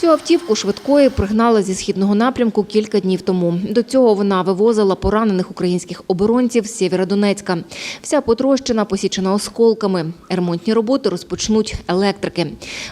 Цю автівку швидкої пригнали зі східного напрямку кілька днів тому. До цього вона вивозила поранених українських оборонців з Сєвєродонецька. Вся потрощена, посічена осколками. Ремонтні роботи розпочнуть електрики.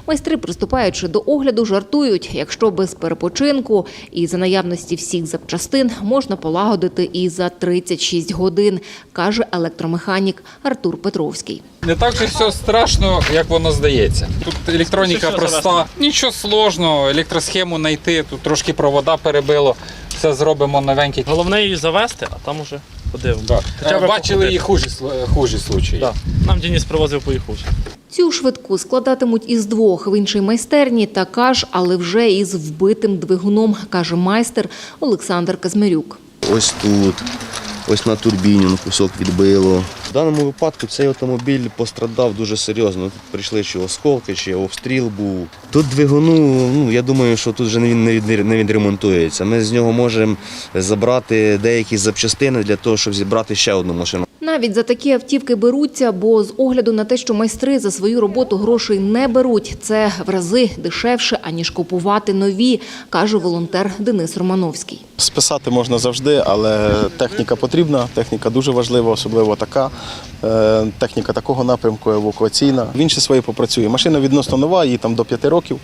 Майстри, приступаючи до огляду, жартують, якщо без перепочинку і за наявності всіх запчастин можна полагодити і за 36 годин, каже електромеханік Артур Петровський. Не так же все страшно, як воно здається. Тут електроніка проста, нічого сложного, електросхему знайти, тут трошки провода перебило, все зробимо новенький. Головне її завести, а там уже подивимося. Да. Хоча б Е, Бачили походити. і хужі, сл- хужі случаї. Да. Нам Денис привозив по їх учі. Цю швидку складатимуть із двох в іншій майстерні, така ж, але вже із вбитим двигуном, каже майстер Олександр Казмирюк. ось тут, ось на турбіні ну, кусок відбило. Даному випадку цей автомобіль пострадав дуже серйозно. Тут прийшли чи осколки, чи обстріл був. Тут двигуну, ну я думаю, що тут вже не, не відремонтується. Ми з нього можемо забрати деякі запчастини для того, щоб зібрати ще одну машину. Навіть за такі автівки беруться, бо з огляду на те, що майстри за свою роботу грошей не беруть, це в рази дешевше, аніж купувати нові, каже волонтер Денис Романовський. Списати можна завжди, але техніка потрібна, техніка дуже важлива, особливо така. е, Техніка такого напрямку евакуаційна. Він ще своє попрацює. Машина відносно нова, їй там до 5 років.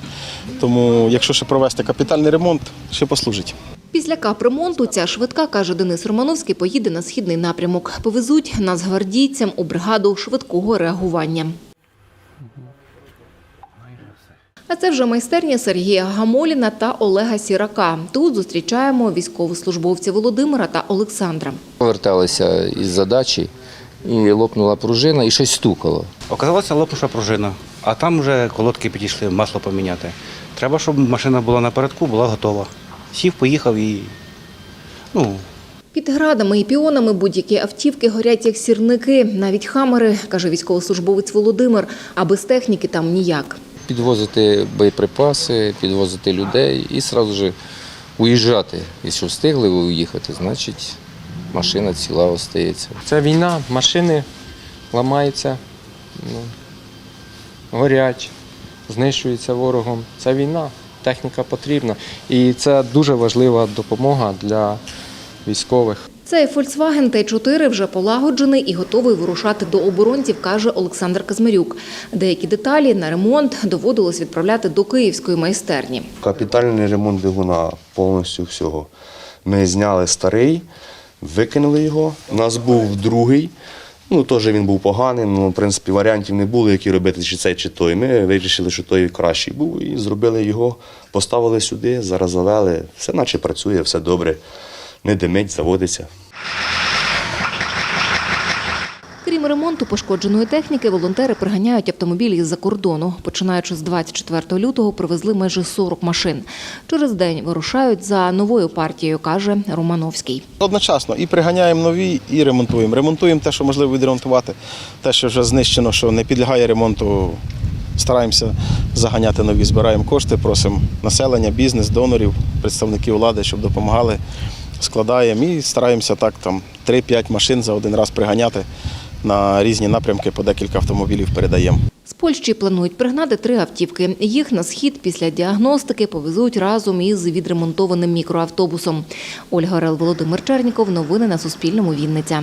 Тому, якщо ще провести капітальний ремонт, ще послужить. Після капремонту ця швидка, каже Денис Романовський, поїде на східний напрямок. Повезуть нацгвардійцям у бригаду швидкого реагування. А це вже майстерня Сергія Гамоліна та Олега Сірака. Тут зустрічаємо військовослужбовців Володимира та Олександра. Поверталися із задачі, і лопнула пружина, і щось стукало. Оказалося лопуша пружина, а там вже колодки підійшли, масло поміняти. Треба, щоб машина була напередку, була готова. Сів, поїхав і ну, Під градами і піонами будь-які автівки горять як сірники, навіть хамери, каже військовослужбовець Володимир, а без техніки там ніяк. Підвозити боєприпаси, підвозити людей і одразу ж уїжджати. Якщо встигли ви уїхати, значить машина ціла остається. Це війна, машини ламаються, ну, горять, знищуються ворогом. Це війна, техніка потрібна. І це дуже важлива допомога для військових. Цей Volkswagen T4 вже полагоджений і готовий вирушати до оборонців, каже Олександр Казмирюк. Деякі деталі на ремонт доводилось відправляти до київської майстерні. Капітальний ремонт двигуна повністю всього. Ми зняли старий, викинули його. У нас був другий. Ну, теж він був поганий, ну, в принципі, варіантів не було, які робити, чи цей, чи той. Ми вирішили, що той кращий був, і зробили його, поставили сюди, зараз завели. Все наче працює, все добре, не димить, заводиться. Ремонту пошкодженої техніки, волонтери приганяють автомобілі з-за кордону. Починаючи з 24 лютого, привезли майже 40 машин. Через день вирушають за новою партією, каже Романовський. Одночасно і приганяємо нові, і ремонтуємо. Ремонтуємо те, що можливо відремонтувати, те, що вже знищено, що не підлягає ремонту. Стараємося заганяти нові, збираємо кошти, просимо населення, бізнес, донорів, представників влади, щоб допомагали. Складаємо і стараємося так там 3-5 машин за один раз приганяти на різні напрямки, по декілька автомобілів передаємо. З Польщі планують пригнати три автівки. Їх на схід після діагностики повезуть разом із відремонтованим мікроавтобусом. Ольга Орел, Володимир Черніков. Новини на Суспільному. Вінниця.